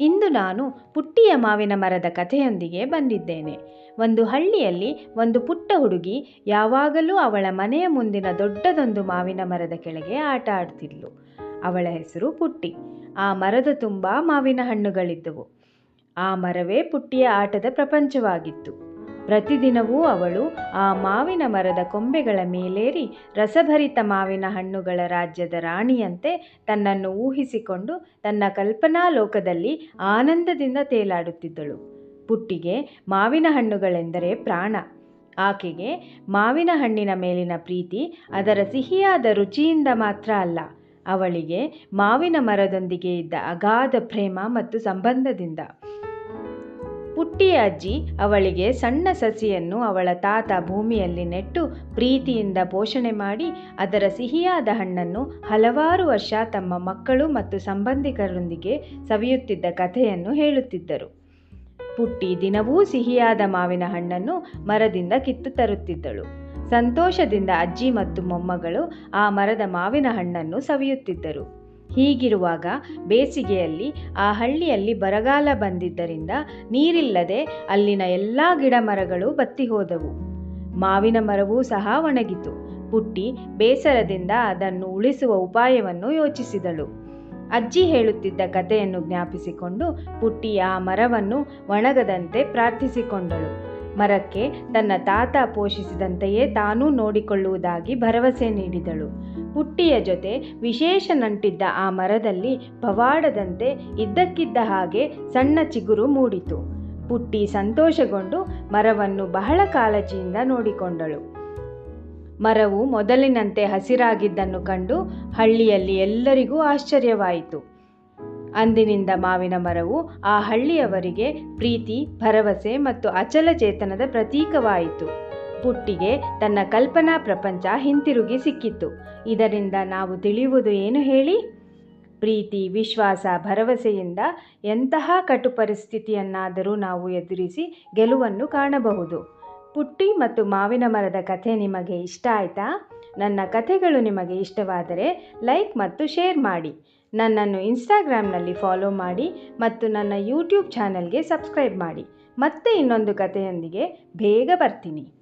ಇಂದು ನಾನು ಪುಟ್ಟಿಯ ಮಾವಿನ ಮರದ ಕಥೆಯೊಂದಿಗೆ ಬಂದಿದ್ದೇನೆ. ಒಂದು ಹಳ್ಳಿಯಲ್ಲಿ ಒಂದು ಪುಟ್ಟ ಹುಡುಗಿ ಯಾವಾಗಲೂ ಅವಳ ಮನೆಯ ಮುಂದಿನ ದೊಡ್ಡದೊಂದು ಮಾವಿನ ಮರದ ಕೆಳಗೆ ಆಟ ಆಡ್ತಿದ್ಲು. ಅವಳ ಹೆಸರು ಪುಟ್ಟಿ. ಆ ಮರದ ತುಂಬ ಮಾವಿನ ಹಣ್ಣುಗಳಿದ್ದವು. ಆ ಮರವೇ ಪುಟ್ಟಿಯ ಆಟದ ಪ್ರಪಂಚವಾಗಿತ್ತು. ಪ್ರತಿದಿನವೂ ಅವಳು ಆ ಮಾವಿನ ಮರದ ಕೊಂಬೆಗಳ ಮೇಲೇರಿ ರಸಭರಿತ ಮಾವಿನ ಹಣ್ಣುಗಳ ರಾಜ್ಯದ ರಾಣಿಯಂತೆ ತನ್ನನ್ನು ಊಹಿಸಿಕೊಂಡು ತನ್ನ ಕಲ್ಪನಾ ಲೋಕದಲ್ಲಿ ಆನಂದದಿಂದ ತೇಲಾಡುತ್ತಿದ್ದಳು. ಪುಟ್ಟಿಗೆ ಮಾವಿನ ಹಣ್ಣುಗಳೆಂದರೆ ಪ್ರಾಣ. ಆಕೆಗೆ ಮಾವಿನ ಹಣ್ಣಿನ ಮೇಲಿನ ಪ್ರೀತಿ ಅದರ ಸಿಹಿಯಾದ ರುಚಿಯಿಂದ ಮಾತ್ರ ಅಲ್ಲ. ಅವಳಿಗೆ ಮಾವಿನ ಮರದೊಂದಿಗೆ ಇದ್ದ ಅಗಾಧ ಪ್ರೇಮ ಮತ್ತು ಸಂಬಂಧದಿಂದ. ಪುಟ್ಟಿಯ ಅಜ್ಜಿ ಅವಳಿಗೆ ಸಣ್ಣ ಸಸಿಯನ್ನು ಅವಳ ತಾತ ಭೂಮಿಯಲ್ಲಿ ನೆಟ್ಟು ಪ್ರೀತಿಯಿಂದ ಪೋಷಣೆ ಮಾಡಿ ಅದರ ಸಿಹಿಯಾದ ಹಣ್ಣನ್ನು ಹಲವಾರು ವರ್ಷ ತಮ್ಮ ಮಕ್ಕಳು ಮತ್ತು ಸಂಬಂಧಿಕರೊಂದಿಗೆ ಸವಿಯುತ್ತಿದ್ದ ಕಥೆಯನ್ನು ಹೇಳುತ್ತಿದ್ದರು. ಪುಟ್ಟಿ ದಿನವೂ ಸಿಹಿಯಾದ ಮಾವಿನ ಹಣ್ಣನ್ನು ಮರದಿಂದ ಕಿತ್ತು ತರುತ್ತಿದ್ದಳು. ಸಂತೋಷದಿಂದ ಅಜ್ಜಿ ಮತ್ತು ಮೊಮ್ಮಗಳು ಆ ಮರದ ಮಾವಿನ ಹಣ್ಣನ್ನು ಸವಿಯುತ್ತಿದ್ದರು. ಹೀಗಿರುವಾಗ ಬೇಸಿಗೆಯಲ್ಲಿ ಆ ಹಳ್ಳಿಯಲ್ಲಿ ಬರಗಾಲ ಬಂದಿದ್ದರಿಂದ ನೀರಿಲ್ಲದೆ ಅಲ್ಲಿನ ಎಲ್ಲ ಗಿಡ ಮರಗಳು ಬತ್ತಿ ಹೋದವು ಮಾವಿನ ಮರವೂ ಸಹ ಒಣಗಿತು. ಪುಟ್ಟಿ ಬೇಸರದಿಂದ ಅದನ್ನು ಉಳಿಸುವ ಉಪಾಯವನ್ನು ಯೋಚಿಸಿದಳು. ಅಜ್ಜಿ ಹೇಳುತ್ತಿದ್ದ ಕಥೆಯನ್ನು ಜ್ಞಾಪಿಸಿಕೊಂಡು ಪುಟ್ಟಿ ಆ ಮರವನ್ನು ಒಣಗದಂತೆ ಪ್ರಾರ್ಥಿಸಿಕೊಂಡಳು. ಮರಕ್ಕೆ ತನ್ನ ತಾತ ಪೋಷಿಸಿದಂತೆಯೇ ತಾನೂ ನೋಡಿಕೊಳ್ಳುವುದಾಗಿ ಭರವಸೆ ನೀಡಿದಳು. ಪುಟ್ಟಿಯ ಜೊತೆ ವಿಶೇಷ ನಂಟಿದ್ದ ಆ ಮರದಲ್ಲಿ ಪವಾಡದಂತೆ ಇದ್ದಕ್ಕಿದ್ದ ಹಾಗೆ ಸಣ್ಣ ಚಿಗುರು ಮೂಡಿತು. ಪುಟ್ಟಿ ಸಂತೋಷಗೊಂಡು ಮರವನ್ನು ಬಹಳ ಕಾಳಜಿಯಿಂದ ನೋಡಿಕೊಂಡಳು. ಮರವು ಮೊದಲಿನಂತೆ ಹಸಿರಾಗಿದ್ದನ್ನು ಕಂಡು ಹಳ್ಳಿಯಲ್ಲಿ ಎಲ್ಲರಿಗೂ ಆಶ್ಚರ್ಯವಾಯಿತು. ಅಂದಿನಿಂದ ಮಾವಿನ ಮರವು ಆ ಹಳ್ಳಿಯವರಿಗೆ ಪ್ರೀತಿ, ಭರವಸೆ ಮತ್ತು ಅಚಲ ಚೇತನದ ಪ್ರತೀಕವಾಯಿತು. ಪುಟ್ಟಿಗೆ ತನ್ನ ಕಲ್ಪನಾ ಪ್ರಪಂಚ ಹಿಂತಿರುಗಿ ಸಿಕ್ಕಿತ್ತು ಇದರಿಂದ ನಾವು ತಿಳಿಯುವುದು ಏನು ಹೇಳಿ? ಪ್ರೀತಿ, ವಿಶ್ವಾಸ, ಭರವಸೆಯಿಂದ ಎಂತಹ ಕಟು ಪರಿಸ್ಥಿತಿಯನ್ನಾದರೂ ನಾವು ಎದುರಿಸಿ ಗೆಲುವನ್ನು ಕಾಣಬಹುದು. ಪುಟ್ಟಿ ಮತ್ತು ಮಾವಿನ ಮರದ ಕಥೆ ನಿಮಗೆ ಇಷ್ಟ ಆಯಿತಾ? ನನ್ನ ಕಥೆಗಳು ನಿಮಗೆ ಇಷ್ಟವಾದರೆ ಲೈಕ್ ಮತ್ತು ಶೇರ್ ಮಾಡಿ. ನನ್ನನ್ನು ಇನ್ಸ್ಟಾಗ್ರಾಮ್ನಲ್ಲಿ ಫಾಲೋ ಮಾಡಿ ಮತ್ತು ನನ್ನ ಯೂಟ್ಯೂಬ್ ಚಾನಲ್ಗೆ ಸಬ್ಸ್ಕ್ರೈಬ್ ಮಾಡಿ. ಮತ್ತೆ ಇನ್ನೊಂದು ಕಥೆಯೊಂದಿಗೆ ಬೇಗ ಬರ್ತೀನಿ.